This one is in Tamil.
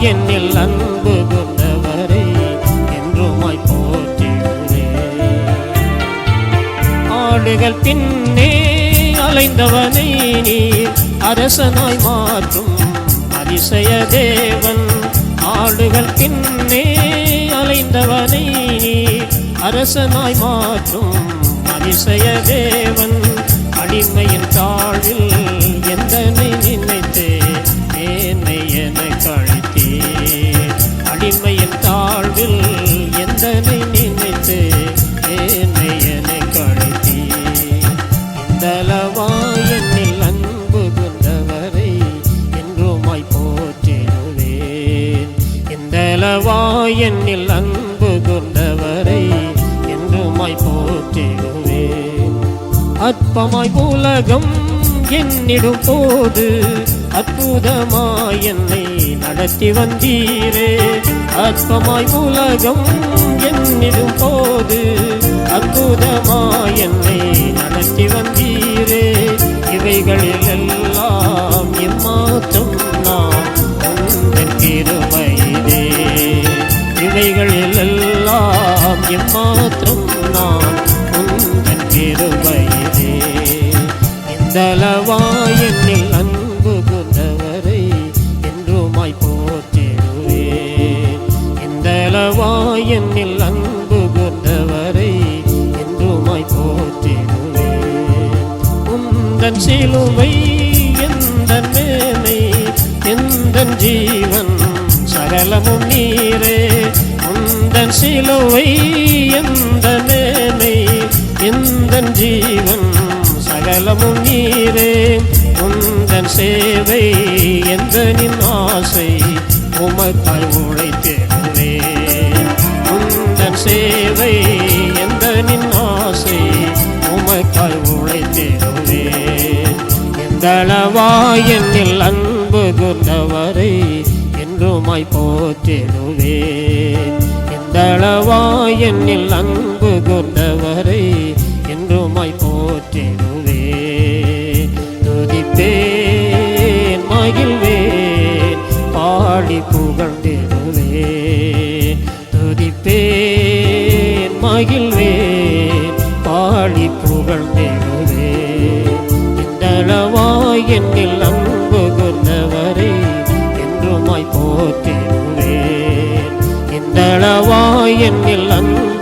என்னில் அன்பு கொண்டவரே என்றுமாய் போற்றியுமே ஆடுகள் பின்னே அலைந்தவனை நீர் அரசனாய் மாற்றும் அதிசய தேவன். ஆடுகள் பின்னே அலைந்தவனை நீர் அரசனாய் மாற்றும் அதிசய தேவன். என்னில் அன்பு கொண்டவரை என்றுமாய் போற்றிடுவேன். அற்பமாய் உலகம் என்னிடும் போது அற்புதமாய் என்னை நடத்தி வந்தீரே. அற்பமாய் உலகம் என்னிடும் போது அற்புதமாய் என்னை நடத்தி வந்தீரே. இவைகளில் எல்லாம் இவைகளில் எம்மாத்திரம் நான் உந்தன் கிருபையிலே இந்தளவா என்னில் அன்பு கொண்டவரை என்றுமாய் போற்றிடுவேன். இந்தளவா என்னில் அன்பு கொண்டவரை என்றுமாய் போற்றிடுவேன். உந்தன் சிலுவை எந்த மேனை எந்தன் ஜீவன் சகலமும் நீரே. உந்தன் சிலுவை எந்த மேனை எந்தன் ஜீவன் சகலமும் நீரே. உந்தன் சேவை எந்த நின் ஆசை உமக்காய் உழைத்தேனே உந்தன் சேவை எந்த நின் ஆசை உமக்காய் உழைத்தேனே எந்தளவாய் என்னில் அன்பு கொண்டவரை என்றுமாய் போற்றிடுவேன் எந்தளவா என்னில் அன்பு கொண்டவரை என்றுமாய் போற்றிடுவே. துதிப்பேன் மகிழ்வேன் பாடி புகழ்ந்திடுவே. துதிப்பேன் மகிழ்வேன் பாடி புகழ்ந்திடுவே. இந்தளவா என்னில் அன்பு கொண்டவரை என்றுமாய் போற்றி இந்தளவா என்னில் அன்பு